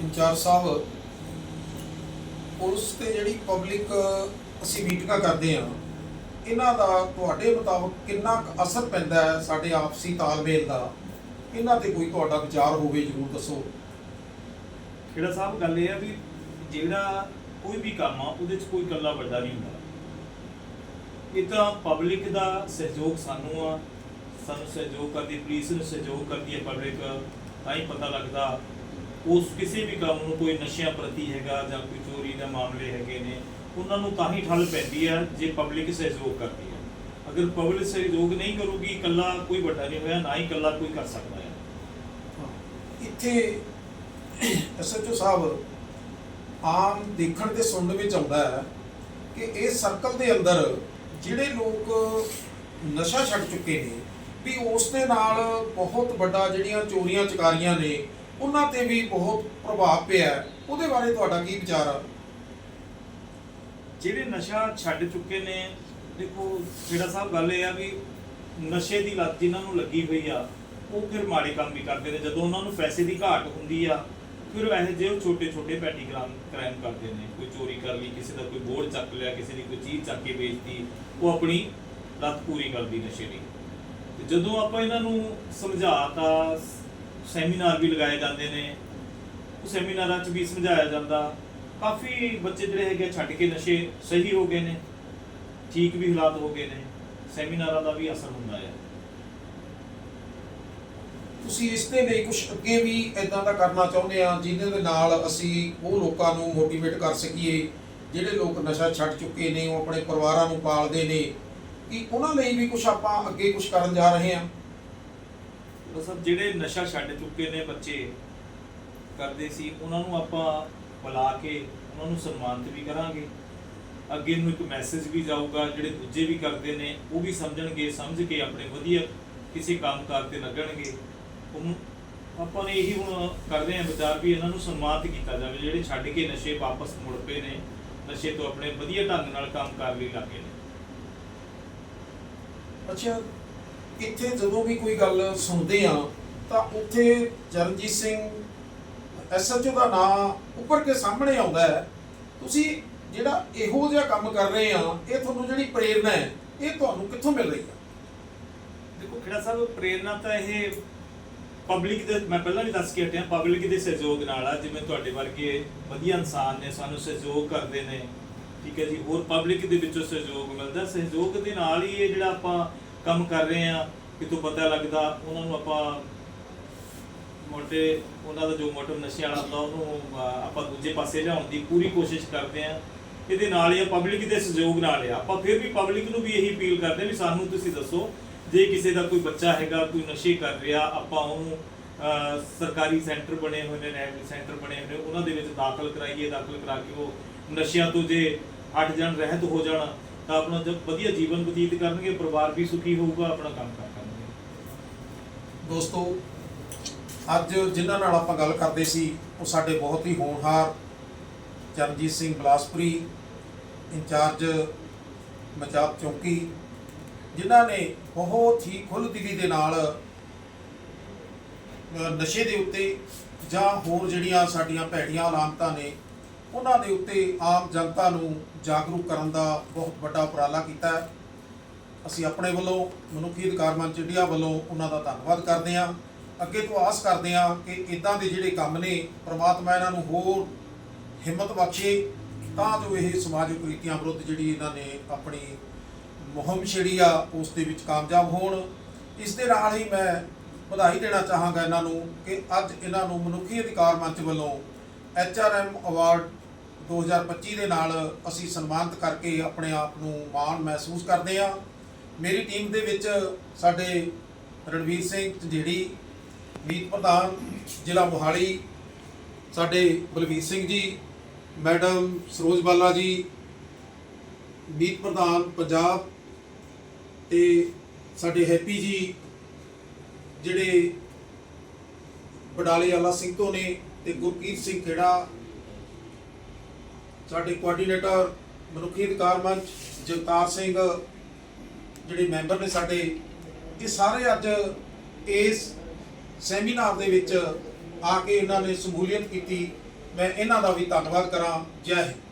Incharge ਸਾਹਿਬ, police ਤੇ ਜਿਹੜੀ public ਅਸੀਂ ਮੀਟਿੰਗਾਂ ਕਰਦੇ ਆ ਇਹਨਾਂ ਦਾ ਤੁਹਾਡੇ ਮੁਤਾਬਕ ਕਿੰਨਾ ਕੁ ਅਸਰ ਪੈਂਦਾ ਹੈ ਸਾਡੇ ਆਪਸੀ ਤਾਲਮੇਲ ਦਾ? ਇਹਨਾਂ ਤੇ ਕੋਈ ਤੁਹਾਡਾ ਵਿਚਾਰ ਹੋਵੇ, ਜਰੂਰ ਦੱਸੋ। ਖੇੜਾ ਸਾਹਿਬ, ਗੱਲ ਇਹ ਆ ਵੀ ਜਿਹੜਾ ਕੋਈ ਵੀ ਕੰਮ ਆ, ਉਹਦੇ 'ਚ ਕੋਈ ਇਕੱਲਾ ਵੱਡਾ ਨਹੀਂ ਹੁੰਦਾ। ਇਹ ਤਾਂ ਪਬਲਿਕ ਦਾ ਸਹਿਯੋਗ ਸਾਨੂੰ ਆ, ਸਾਨੂੰ ਸਹਿਯੋਗ ਕਰਦੀ, ਪੁਲਿਸ ਨੂੰ ਸਹਿਯੋਗ ਕਰਦੀ ਹੈ ਪਬਲਿਕ ਤਾਂ ਹੀ ਪਤਾ ਲੱਗਦਾ ਉਸ ਕਿਸੇ ਵੀ ਕੰਮ ਨੂੰ ਕੋਈ ਨਸ਼ਿਆਂ ਪ੍ਰਤੀ ਹੈਗਾ ਜਾਂ ਕੋਈ ਚੋਰੀ ਦੇ ਮਾਮਲੇ ਹੈਗੇ ਨੇ, ਉਹਨਾਂ ਨੂੰ ਤਾਂ ਹੀ ਠੱਲ ਪੈਂਦੀ ਹੈ ਜੇ ਪਬਲਿਕ ਸਹਿਯੋਗ ਕਰਦੀ ਹੈ। ਅਗਰ ਪਬਲਿਕ ਸਹਿਯੋਗ ਨਹੀਂ ਕਰੂਗੀ, ਇਕੱਲਾ ਕੋਈ ਵੱਡਾ ਨਹੀਂ ਹੋਇਆ, ਨਾ ਹੀ ਇਕੱਲਾ ਕੋਈ ਕਰ ਸਕਦਾ ਹੈ। ਇੱਥੇ ਐਸਐਚਓ ਸਾਹਿਬ ਆਮ ਦੇਖਣ ਤੇ ਸੁਣਨ ਵਿੱਚ ਆਉਂਦਾ ਹੈ ਕਿ ਇਹ ਸਰਕਲ ਦੇ ਅੰਦਰ ਜਿਹੜੇ ਲੋਕ ਨਸ਼ਾ ਛੱਡ ਚੁੱਕੇ ਨੇ, ਵੀ ਉਸ ਦੇ ਨਾਲ ਬਹੁਤ ਵੱਡਾ ਜਿਹੜੀਆਂ ਚੋਰੀਆਂ ਚਕਾਰੀਆਂ ਨੇ ਉਹਨਾਂ ਤੇ ਵੀ ਬਹੁਤ ਪ੍ਰਭਾਵ ਪਿਆ ਹੈ। ਉਹਦੇ ਬਾਰੇ ਤੁਹਾਡਾ ਕੀ ਵਿਚਾਰ ਆ? ਜਿਹੜੇ ਨਸ਼ਾ ਛੱਡ ਚੁੱਕੇ ਨੇ, ਦੇਖੋ ਜਿਹੜਾ ਸਾਹਿਬ ਗੱਲ ਇਹ ਆ ਵੀ ਨਸ਼ੇ ਦੀ ਲੱਤ ਜਿਨ੍ਹਾਂ ਨੂੰ ਲੱਗੀ ਹੋਈ ਆ, ਉਹ ਫਿਰ ਮਾੜੇ ਕੰਮ ਵੀ ਕਰਦੇ ਨੇ। ਜਦੋਂ ਉਹਨਾਂ ਨੂੰ ਪੈਸੇ ਦੀ ਘਾਟ ਹੁੰਦੀ ਆ, ਫਿਰ ਉਹ ਇਹੋ ਜਿਹੇ ਛੋਟੇ ਛੋਟੇ ਪੈਟੀ ਕ੍ਰਾਈਮ ਕ੍ਰਾਈਮ ਕਰਦੇ ਨੇ। ਕੋਈ ਚੋਰੀ ਕਰ ਲਈ, ਕਿਸੇ ਦਾ ਕੋਈ ਬੋਰਡ ਚੱਕ ਲਿਆ, ਕਿਸੇ ਦੀ ਕੋਈ ਚੀਜ਼ ਚੱਕ ਕੇ ਵੇਚਤੀ, ਉਹ ਆਪਣੀ ਲੱਤ ਪੂਰੀ ਕਰਦੀ ਨਸ਼ੇ ਦੀ। ਤੇ ਜਦੋਂ ਆਪਾਂ ਇਹਨਾਂ ਨੂੰ ਸਮਝਾਤਾ ਸੈਮੀਨਾਰ ਵੀ ਲਗਾਏ ਜਾਂਦੇ ਨੇ। ਉਹ ਸੈਮੀਨਾਰਾਂ 'ਚ ਵੀ ਸਮਝਾਇਆ ਜਾਂਦਾ। ਕਾਫੀ ਬੱਚੇ ਜਿਹੜੇ ਹੈਗੇ ਆ ਛੱਡ ਕੇ ਨਸ਼ੇ ਸਹੀ ਹੋ ਗਏ ਨੇ, ਠੀਕ ਵੀ ਹਾਲਾਤ ਹੋ ਗਏ ਨੇ। ਸੈਮੀਨਾਰਾਂ ਦਾ ਵੀ ਅਸਰ ਹੁੰਦਾ ਹੈ ਤੁਸੀਂ ਇਸ ਦੇ ਲਈ ਕੁਝ ਅੱਗੇ ਵੀ ਇਦਾਂ ਦਾ ਕਰਨਾ ਚਾਹੁੰਦੇ ਆ, ਜਿਹਦੇ ਦੇ ਨਾਲ ਅਸੀਂ ਉਹ ਲੋਕਾਂ ਨੂੰ ਮੋਟੀਵੇਟ ਕਰ ਸਕੀਏ, ਜਿਹੜੇ ਲੋਕ ਨਸ਼ਾ ਛੱਡ ਚੁੱਕੇ ਨੇ, ਉਹ ਆਪਣੇ ਪਰਿਵਾਰਾਂ ਨੂੰ ਪਾਲਦੇ ਨੇ। ਕਿ ਉਹਨਾਂ ਲਈ ਵੀ ਕੁਝ ਆਪਾਂ ਅੱਗੇ ਕੁਝ ਕਰਨ ਜਾ ਰਹੇ ਆ? ਮਤਲਬ ਜਿਹੜੇ ਨਸ਼ਾ ਛੱਡ ਚੁੱਕੇ ਨੇ ਬੱਚੇ, ਕਰਦੇ ਸੀ, ਉਹਨਾਂ ਨੂੰ ਆਪਾਂ ਬੁਲਾ ਕੇ ਉਹਨਾਂ ਨੂੰ ਸਨਮਾਨਿਤ ਵੀ ਕਰਾਂਗੇ। ਅੱਗੇ ਨੂੰ ਇੱਕ ਮੈਸੇਜ ਵੀ ਜਾਊਗਾ, ਜਿਹੜੇ ਦੂਜੇ ਵੀ ਕਰਦੇ ਨੇ, ਉਹ ਵੀ ਸਮਝਣਗੇ, ਸਮਝ ਕੇ ਆਪਣੇ ਵਧੀਆ ਕਿਸੇ ਕੰਮ ਕਾਰ ਤੇ ਲੱਗਣਗੇ। ਉਹਨੂੰ ਆਪਾਂ ਨੇ ਇਹੀ ਹੁਣ ਕਰਦੇ ਹਾਂ ਵਿਚਾਰ ਵੀ ਇਹਨਾਂ ਨੂੰ ਸਨਮਾਨਿਤ ਕੀਤਾ ਜਾਵੇ, ਜਿਹੜੇ ਛੱਡ ਕੇ ਨਸ਼ੇ ਵਾਪਸ ਮੁੜ ਪਏ ਨੇ, ਨਸ਼ੇ ਤੋਂ ਆਪਣੇ ਵਧੀਆ ਢੰਗ ਨਾਲ ਕੰਮ ਕਰ ਲਈ ਲੱਗੇ ਨੇ। ਅੱਛਾ ਇੱਥੇ ਜਦੋਂ ਵੀ ਕੋਈ ਗੱਲ ਸੁਣਦੇ ਆ, ਤਾਂ ਉੱਥੇ ਚਰਨਜੀਤ ਸਿੰਘ ਐਸਐਚਓ ਦਾ ਨਾਮ ਉੱਪਰ ਕੇ ਸਾਹਮਣੇ ਆਉਂਦਾ ਹੈ। ਤੁਸੀਂ ਜਿਹੜਾ ਇਹੋ ਜਿਹਾ ਕੰਮ ਕਰ ਰਹੇ ਆ, ਇਹ ਤੁਹਾਨੂੰ ਜਿਹੜੀ ਪ੍ਰੇਰਣਾ ਹੈ, ਇਹ ਤੁਹਾਨੂੰ ਕਿੱਥੋਂ ਮਿਲ ਰਹੀ ਹੈ? ਦੇਖੋ, ਖੇੜਾ ਸਾਹਿਬ ਪ੍ਰੇਰਨਾ ਤਾਂ ਇਹ ਪਬਲਿਕ ਦੇ, ਮੈਂ ਪਹਿਲਾਂ ਵੀ ਦੱਸ ਕੇ ਹਟਿਆ, ਪਬਲਿਕ ਦੇ ਸਹਿਯੋਗ ਨਾਲ ਆ, ਜਿਵੇਂ ਤੁਹਾਡੇ ਵਰਗੇ ਵਧੀਆ ਇਨਸਾਨ ਨੇ, ਸਾਨੂੰ ਸਹਿਯੋਗ ਕਰਦੇ ਨੇ, ਠੀਕ ਹੈ ਜੀ, ਹੋਰ ਪਬਲਿਕ ਦੇ ਵਿੱਚੋਂ ਸਹਿਯੋਗ ਮਿਲਦਾ। ਸਹਿਯੋਗ ਦੇ ਨਾਲ ਹੀ ਇਹ ਜਿਹੜਾ ਆਪਾਂ ਕੰਮ ਕਰ ਰਹੇ ਆ ਕਿਤੋਂ ਪਤਾ ਲੱਗਦਾ ਉਹਨਾਂ ਨੂੰ ਆਪਾਂ ਮੋਟੇ ਉਹਨਾਂ ਦਾ ਜੋ ਮੋਟਿਵ ਨਸ਼ੇ ਵਾਲਾ ਹੁੰਦਾ, ਉਹਨੂੰ ਆਪਾਂ ਦੂਜੇ ਪਾਸੇ ਲਿਆਉਣ ਦੀ ਪੂਰੀ ਕੋਸ਼ਿਸ਼ ਕਰਦੇ ਆ ਇਹਦੇ ਨਾਲ ਹੀ ਪਬਲਿਕ ਦੇ ਸਹਿਯੋਗ ਨਾਲ ਆ। ਆਪਾਂ ਫਿਰ ਵੀ ਪਬਲਿਕ ਨੂੰ ਵੀ ਇਹੀ ਅਪੀਲ ਕਰਦੇ ਆ ਵੀ ਸਾਨੂੰ ਤੁਸੀਂ ਦੱਸੋ, ਜੇ ਕਿਸੇ ਦਾ ਕੋਈ ਬੱਚਾ ਹੈਗਾ, ਕੋਈ ਨਸ਼ੇ ਕਰ ਰਿਹਾ, ਆਪਾਂ ਉਹਨੂੰ ਸਰਕਾਰੀ ਸੈਂਟਰ ਬਣੇ ਹੋਏ ਨੇ ਰੈਹਬਿਲ ਸੈਂਟਰ ਬਣੇ ਹੋਏ ਨੇ, ਉਹਨਾਂ ਦੇ ਵਿੱਚ ਦਾਖਲ ਕਰਾਈਏ, ਦਾਖਲ ਕਰਾ ਕੇ ਉਹ ਨਸ਼ਿਆਂ ਤੋਂ ਜੇ ਹਟ ਜਾਣ, ਰਹਿਤ ਹੋ ਜਾਣ ਆਪਣਾ ਜਦ ਵਧੀਆ ਜੀਵਨ ਬਤੀਤ ਕਰਨਗੇ ਪਰਿਵਾਰ ਵੀ ਸੁਖੀ ਹੋਊਗਾ ਆਪਣਾ ਕੰਮ ਕਰ ਕਰਨਗੇ। ਦੋਸਤੋ ਅੱਜ ਜਿਨ੍ਹਾਂ ਨਾਲ ਆਪਾਂ ਗੱਲ ਕਰਦੇ ਸੀ ਉਹ ਸਾਡੇ ਬਹੁਤ ਹੀ ਹੋਣਹਾਰ ਚਰਨਜੀਤ ਸਿੰਘ ਬਲਾਸਪੁਰੀ ਇੰਚਾਰਜ ਮਚਾਪ ਚੌਕੀ ਜਿਨ੍ਹਾਂ ਨੇ ਬਹੁਤ ਹੀ ਖੁੱਲ੍ਹ ਖੁੱਲ੍ਹਦਿਲੀ ਦੇ ਨਾਲ ਅ, ਨਸ਼ੇ ਦੇ ਉੱਤੇ ਜਾਂ ਹੋਰ ਜਿਹੜੀਆਂ ਸਾਡੀਆਂ ਭੈੜੀਆਂ ਅਲਾਮਤਾਂ ਨੇ ਉਹਨਾਂ ਦੇ ਉੱਤੇ ਆਮ ਜਨਤਾ ਨੂੰ ਜਾਗਰੂਕ ਕਰਨ ਦਾ ਬਹੁਤ ਵੱਡਾ ਉਪਰਾਲਾ ਕੀਤਾ ਹੈ। ਅਸੀਂ ਆਪਣੇ ਵੱਲੋਂ, ਮਨੁੱਖੀ ਅਧਿਕਾਰ ਮੰਚ ਇੰਡੀਆ ਵੱਲੋਂ ਉਹਨਾਂ ਦਾ ਧੰਨਵਾਦ ਕਰਦੇ ਹਾਂ। ਅੱਗੇ ਤੋਂ ਆਸ ਕਰਦੇ ਹਾਂ ਕਿ ਇਦਾਂ ਦੇ ਜਿਹੜੇ ਕੰਮ ਨੇ, ਪ੍ਰਮਾਤਮਾ ਇਹਨਾਂ ਨੂੰ ਹੋਰ ਹਿੰਮਤ ਬਖਸ਼ੇ, ਤਾਂ ਜੋ ਇਹ ਸਮਾਜਿਕ ਕੁਰੀਤੀਆਂ ਵਿਰੁੱਧ ਜਿਹੜੀ ਇਹਨਾਂ ਨੇ ਆਪਣੀ ਮੁਹਿੰਮ ਛੇੜੀ ਆ, ਉਸ ਦੇ ਵਿੱਚ ਕਾਮਯਾਬ ਹੋਣ। ਇਸ ਦੇ ਨਾਲ ਹੀ ਮੈਂ ਵਧਾਈ ਦੇਣਾ ਚਾਹਾਂਗਾ ਇਹਨਾਂ ਨੂੰ ਕਿ ਅੱਜ ਇਹਨਾਂ ਨੂੰ ਮਨੁੱਖੀ ਅਧਿਕਾਰ ਮੰਚ ਵੱਲੋਂ ਐਚਆਰਐਮ ਅਵਾਰਡ 2025 ਦੇ ਨਾਲ ਅਸੀਂ ਸਨਮਾਨਿਤ ਕਰਕੇ ਆਪਣੇ ਆਪ ਨੂੰ ਮਾਣ ਮਹਿਸੂਸ ਕਰਦੇ ਹਾਂ। ਮੇਰੀ ਟੀਮ ਦੇ ਵਿੱਚ ਸਾਡੇ ਰਣਵੀਰ ਸਿੰਘ ਝੰਜੇੜੀ ਮੀਤ ਪ੍ਰਧਾਨ, ਜ਼ਿਲ੍ਹਾ ਮੋਹਾਲੀ, ਸਾਡੇ ਬਲਵੀਰ ਸਿੰਘ ਜੀ, ਮੈਡਮ ਸਰੋਜ ਬਾਲਾ ਜੀ, ਮੀਤ ਪ੍ਰਧਾਨ ਪੰਜਾਬ ਤੇ ਸਾਡੇ ਹੈਪੀ ਜੀ, ਜਿਹੜੇ ਬਡਾਲੇ ਆਲਾ ਸਿੰਘ ਤੋਂ ਨੇ ਤੇ ਗੁਰਕੀਰਤ ਸਿੰਘ ਖੇੜਾ ਸਾਡੇ ਕੋਆਰਡੀਨੇਟਰ ਮਨੁੱਖੀ ਅਧਿਕਾਰ ਮੰਚ, ਜਗਤਾਰ ਸਿੰਘ, ਜਿਹੜੇ ਮੈਂਬਰ ਨੇ ਸਾਡੇ, ਇਹ ਸਾਰੇ ਅੱਜ ਇਸ ਸੈਮੀਨਾਰ ਦੇ ਵਿੱਚ ਆ ਕੇ ਇਹਨਾਂ ਨੇ ਸ਼ਮੂਲੀਅਤ ਕੀਤੀ। ਮੈਂ ਇਹਨਾਂ ਦਾ ਵੀ ਧੰਨਵਾਦ ਕਰਾਂ। ਜੈ ਹਿੰਦ।